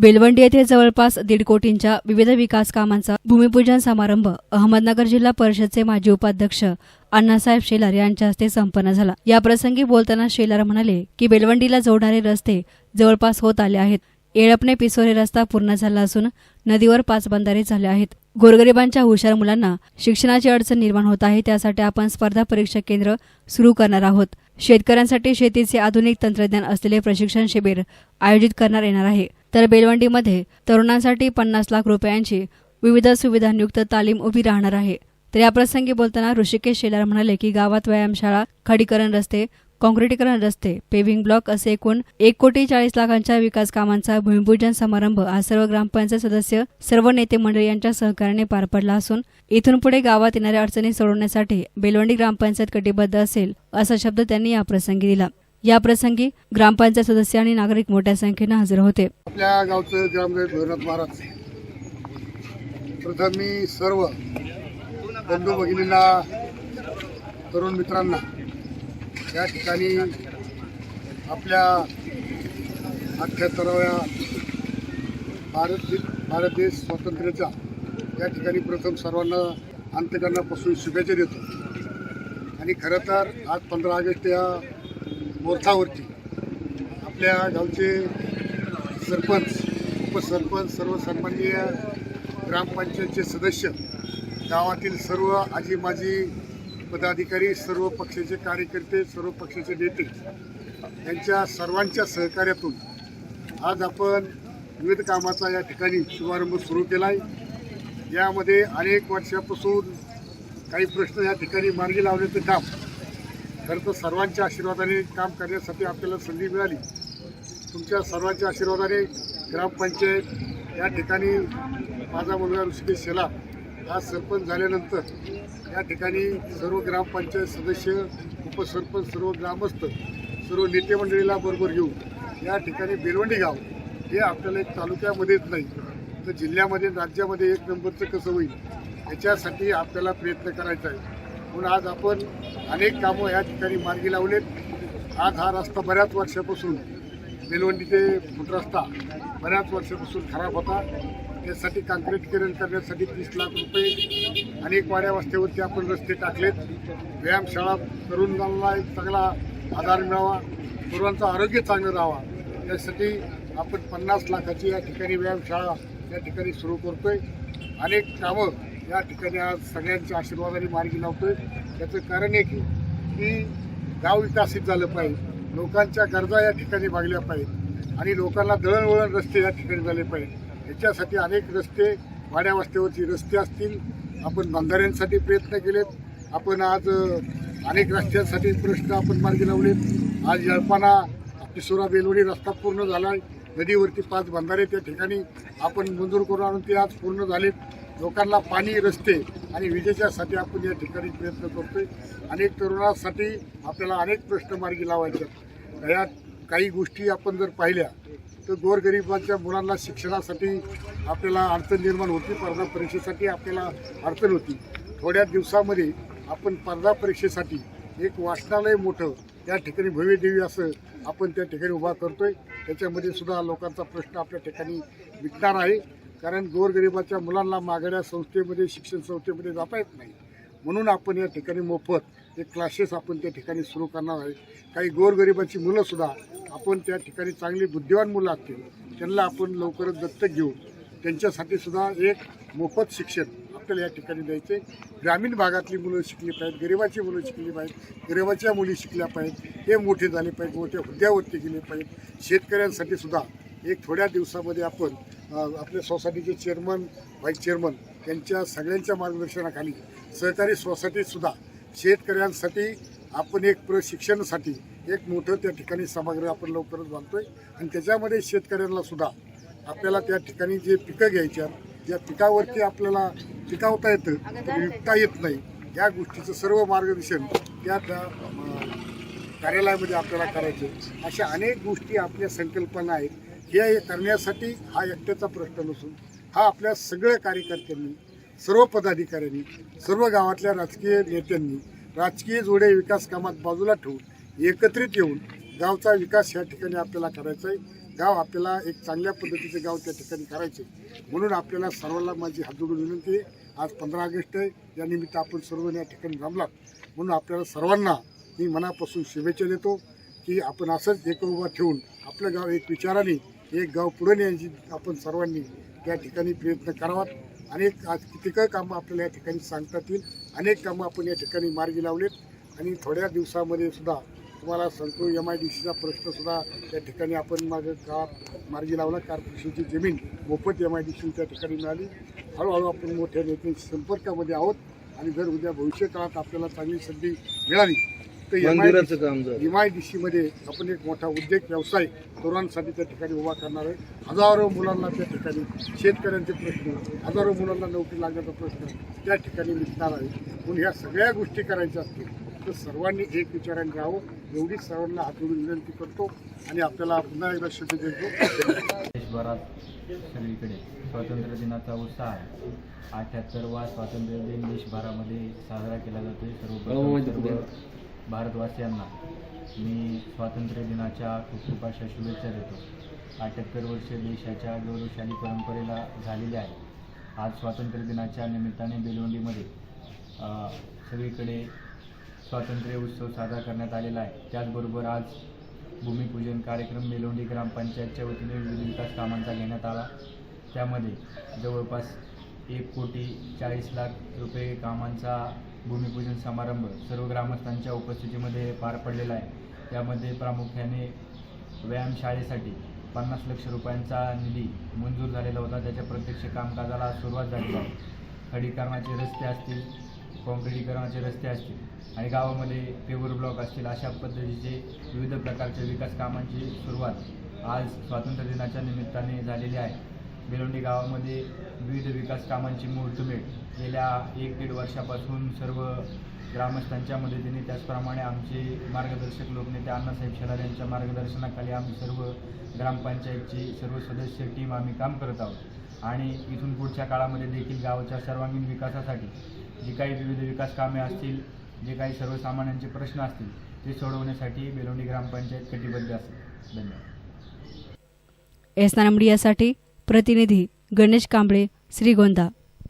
बेलवंडी येथे जवळपास दीड कोटींच्या विविध विकास कामांचा भूमिपूजन समारंभ अहमदनगर जिल्हा परिषदचे माजी उपाध्यक्ष अण्णासाहेब शेलार यांच्या हस्ते संपन्न झाला. या प्रसंगी बोलताना शेलार म्हणाले की बेलवंडीला जोडणारे रस्ते जवळपास होत आले आहेत. येळपणे पिसोरे रस्ता पूर्ण झाला असून नदीवर पाच बंधारे झाले आहेत. गोरगरिबांच्या हुशार मुलांना शिक्षणाची अडचण निर्माण होत आहे त्यासाठी आपण स्पर्धा परीक्षा केंद्र सुरू करणार आहोत. शेतकऱ्यांसाठी शेतीचे आधुनिक तंत्रज्ञान असलेले प्रशिक्षण शिबिर आयोजित करण्यात येणार आहे. तर बेलवंडीमध्ये तरुणांसाठी पन्नास लाख रुपयांची विविध सुविधांयुक्त तालीम उभी राहणार आहे. तर याप्रसंगी बोलताना ऋषिकेश शेलार म्हणाले की गावात व्यायामशाळा खडीकरण रस्ते काँक्रिटीकरण रस्ते पेव्हिंग ब्लॉक असे एकूण एक कोटी चाळीस लाखांच्या विकास कामांचा भूमिपूजन समारंभ हा सर्व ग्रामपंचायत सदस्य सर्व नेते मंडळी यांच्या सहकार्याने पार पडला असून इथून पुढे गावात येणाऱ्या अडचणी सोडवण्यासाठी बेलवंडी ग्रामपंचायत कटिबद्ध असेल असा शब्द त्यांनी याप्रसंगी दिला. याप्रसंगी ग्रामपंचायत सदस्य आणि नागरिक मोठ्या संख्येनं हजर होते. आपल्या गावचं ग्रामदेव भैरनाथ महाराज प्रथम मी सर्व बंधू भगिनींना तरुण मित्रांना या ठिकाणी आपल्या अठ्ठ्याहत्तराव्या भारत भारत देश स्वातंत्र्याचा या ठिकाणी प्रथम सर्वांना अंत्यकरणापासून शुभेच्छा देतो. आणि खरं तर आज पंधरा ऑगस्ट या मोर्चावरती आपल्या गावचे सरपंच उपसरपंच सर्व सन्माननीय ग्रामपंचायतचे सदस्य गावातील सर्व आजी माजी पदाधिकारी सर्व पक्षाचे कार्यकर्ते सर्व पक्षाचे नेते यांच्या सर्वांच्या सहकार्यातून आज आपण विविध कामाचा या ठिकाणी शुभारंभ सुरू केला आहे यामध्ये अनेक वर्षापासून काही प्रश्न या ठिकाणी मार्गी लावण्याचं काम खरं तर सर्वांच्या आशीर्वादाने काम करण्यासाठी आपल्याला संधी मिळाली. तुमच्या सर्वांच्या आशीर्वादाने ग्रामपंचायत या ठिकाणी माझा मुलगा ऋषिकेश शेला हा सरपंच झाल्यानंतर या ठिकाणी सर्व ग्रामपंचायत सदस्य उपसरपंच सर्व ग्रामस्थ सर्व नेते मंडळीला बरोबर घेऊन या ठिकाणी बेलवंडी गाव हे आपल्याला एक तालुक्यामध्येच नाही तर जिल्ह्यामध्ये राज्यामध्ये एक नंबरचं कसं होईल याच्यासाठी आपल्याला प्रयत्न करायचा आहे. म्हणून आज आपण अनेक कामं या ठिकाणी मार्गी लावलेत. आज हा रस्ता बऱ्याच वर्षापासून बेलवंडी ते रस्ता बऱ्याच वर्षापासून खराब होता. त्यासाठी काँक्रिटीकरण करण्यासाठी तीस लाख रुपये अनेक वाड्या वस्त्यावरती आपण रस्ते टाकलेत. व्यायामशाळा तरुणांना एक चांगला आधार मिळावा. तरुणांचं आरोग्य चांगलं राहावा. त्यासाठी आपण पन्नास लाखाची या ठिकाणी व्यायामशाळा या ठिकाणी सुरू करतोय. अनेक कामं या ठिकाणी आज सगळ्यांच्या आशीर्वादाने मार्गी लावतोय त्याचं कारण आहे की की गाव विकसित झालं पाहिजे. लोकांच्या गरजा या ठिकाणी भागल्या पाहिजेत. आणि लोकांना दळणवळण रस्ते या ठिकाणी झाले पाहिजे याच्यासाठी अनेक रस्ते वाड्या वस्त्यावरची रस्ते असतील. आपण बंधाऱ्यांसाठी प्रयत्न केलेत. आपण आज अनेक रस्त्यांसाठी प्रश्न आपण मार्गी लावलेत. आज यळपाना पिसोरा बेलवडी रस्ता पूर्ण झाला आहे नदीवरती पाच बंधारे त्या ठिकाणी. आपण मंजूर करून आणून ते आज पूर्ण झालेत. लोकांना पाणी रस्ते आणि विजेच्यासाठी आपण या ठिकाणी प्रयत्न करतोय. अनेक तरुणांसाठी आपल्याला अनेक प्रश्न मार्गी लावायचे आहेत. या काही गोष्टी आपण जर पाहिल्या तर गोरगरिबांच्या मुलांना शिक्षणासाठी आपल्याला अडचण निर्माण होती. स्पर्धा परीक्षेसाठी आपल्याला अडचण होती. थोड्या दिवसामध्ये आपण स्पर्धा परीक्षेसाठी एक वाचनालय मोठं त्या ठिकाणी भव्यदेवी असं आपण त्या ठिकाणी उभा करतोय. त्याच्यामध्ये सुद्धा लोकांचा प्रश्न आपल्या ठिकाणी विकणार आहे. कारण गोरगरिबाच्या मुलांना मागण्या संस्थेमध्ये शिक्षण संस्थेमध्ये जाता येत नाही. म्हणून आपण या ठिकाणी मोफत एक क्लासेस आपण त्या ठिकाणी सुरू करणार आहे. काही गोरगरिबाची मुलंसुद्धा आपण त्या ठिकाणी चांगली बुद्धिवान मुलं असतील त्यांना आपण लवकरच दत्तक घेऊ त्यांच्यासाठी सुद्धा एक मोफत शिक्षण आपल्याला या ठिकाणी द्यायचे ग्रामीण भागातली मुलं शिकली पाहिजेत गरिबाची मुलं शिकली पाहिजेत गरिबाच्या मुली शिकल्या पाहिजेत हे मोठे झाले पाहिजेत मोठ्या हुद्द्यावरती गेले पाहिजेत. शेतकऱ्यांसाठी सुद्धा एक थोड्या दिवसामध्ये आपण आपल्या सोसायटीचे चेअरमन व्हाईस चेअरमन यांच्या सगळ्यांच्या मार्गदर्शनाखाली सहकारी सोसायटीसुद्धा शेतकऱ्यांसाठी आपण एक प्रशिक्षणासाठी एक मोठं त्या ठिकाणी सभागृह आपण लवकरच बांधतोय. आणि त्याच्यामध्ये शेतकऱ्यांना सुद्धा आपल्याला त्या ठिकाणी जे पिकं घ्यायची आहेत ज्या पिकावरती आपल्याला पिकावता येतं तर विकता येत नाही या गोष्टीचं सर्व मार्गदर्शन त्या त्या कार्यालयामध्ये आपल्याला करायचं अशा अनेक गोष्टी आपल्या संकल्पना आहेत. हे करण्यासाठी हा एकट्याचा प्रश्न नसून हा आपल्या सगळ्या कार्यकर्त्यांनी सर्व पदाधिकाऱ्यांनी सर्व गावातल्या राजकीय नेत्यांनी राजकीय जोडे विकास कामात बाजूला ठेवून एकत्रित येऊन गावचा विकास या ठिकाणी आपल्याला करायचा आहे गाव आपल्याला एक चांगल्या पद्धतीचे गाव त्या ठिकाणी करायचे म्हणून आपल्याला सर्वांना माझी हात जोडून विनंती आहे. आज पंधरा ऑगस्ट आहे. या निमित्त आपण सर्व या ठिकाणी जमलात म्हणून आपल्याला सर्वांना मी मनापासून शुभेच्छा देतो की आपण असंच एक उभा ठेवून आपलं गाव एक विचाराने एक गाव पुढे न्यायची आपण सर्वांनी त्या ठिकाणी प्रयत्न करावात. अनेक आज कितीक कामं आपल्याला या ठिकाणी सांगता येईल अनेक कामं आपण या ठिकाणी मार्गी लावलेत. आणि थोड्या दिवसामध्ये सुद्धा तुम्हाला सांगतो एम आय डी सीचा प्रश्नसुद्धा त्या ठिकाणी आपण माझं गावात मार्गी लावला. कॉर्पोरेशनची जमीन मोफत एम आय डी सी त्या ठिकाणी मिळाली. हळूहळू आपण मोठ्या नेत्यांच्या संपर्कामध्ये आहोत. आणि जर उद्या भविष्य काळात आपल्याला चांगली संधी मिळाली मंदिराचं काम झालं. एम आय डी सीमध्ये आपण एक मोठा उद्योग व्यवसाय तरुणांसाठी त्या ठिकाणी उभा करणार आहे. हजारो मुलांना त्या ठिकाणी शेतकऱ्यांचे प्रश्न हजारो मुलांना नोकरी लागण्याचा प्रश्न त्या ठिकाणी मिटणार आहे. म्हणून ह्या सगळ्या गोष्टी करायच्या असतील तर सर्वांनी एक विचाराने राहावं. एवढीच सर्वांना हात जोडून विनंती करतो आणि आपल्याला पुन्हा एकदा शुभेच्छा देतो. देशभरात सगळीकडे स्वातंत्र्य दिनाचा उत्साह आहे. अठ्याहत्तरवा स्वातंत्र्य दिन देशभरामध्ये साजरा केला जातोय. सर्व सर्व भारतवासियांना मी स्वातंत्र्य दिनाच्या खूप खूप अशा शुभेच्छा देतो. अठ्याहत्तर वर्ष देशाच्या गौरवशाली परंपरेला झालेली आहे. आज स्वातंत्र्य दिनाच्या निमित्ताने बेलवंडीमध्ये सगळीकडे स्वातंत्र्य उत्सव साजरा करण्यात आलेला आहे. त्याचबरोबर आज भूमिपूजन कार्यक्रम बेलवंडी ग्रामपंचायतच्या वतीने विविध विकास कामांचा घेण्यात आला. त्यामध्ये जवळपास एक कोटी चाळीस लाख रुपये कामांचा भूमिपूजन समारंभ सर्व ग्रामस्थांच्या उपस्थितीमध्ये पार पडलेला आहे. त्यामध्ये प्रामुख्याने व्यायामशाळेसाठी पन्नास लक्ष रुपयांचा निधी मंजूर झालेला होता. त्याच्या प्रत्यक्ष कामकाजाला सुरुवात झाली आहे. खडीकरणाचे रस्ते असतील काँक्रिटीकरणाचे रस्ते असतील आणि गावामध्ये पेवर ब्लॉक असतील अशा पद्धतीचे विविध प्रकारच्या विकास कामांची सुरुवात आज स्वातंत्र्य दिनाच्या निमित्ताने झालेली आहे. बेलोंडी गावामध्ये विविध विकास कामांची मुहूर्तमेढ गेल्या एक दीड वर्षापासून सर्व ग्रामस्थांच्या मदतीने त्याचप्रमाणे आमचे मार्गदर्शक लोकनेते अण्णासाहेब शेलार यांच्या मार्गदर्शनाखाली आम्ही सर्व ग्रामपंचायतची सर्व सदस्य टीम आम्ही काम करत आहोत. आणि इथून पुढच्या काळामध्ये देखील गावाच्या सर्वांगीण विकासासाठी जी काही विविध विकास कामे असतील जे काही सर्वसामान्यांचे प्रश्न असतील ते सोडवण्यासाठी बेलोंडी ग्रामपंचायत कटिबद्ध असेल. धन्यवाद. एस नामडियासाठी प्रतिनिधी गणेश कांबळे श्रीगोंदा.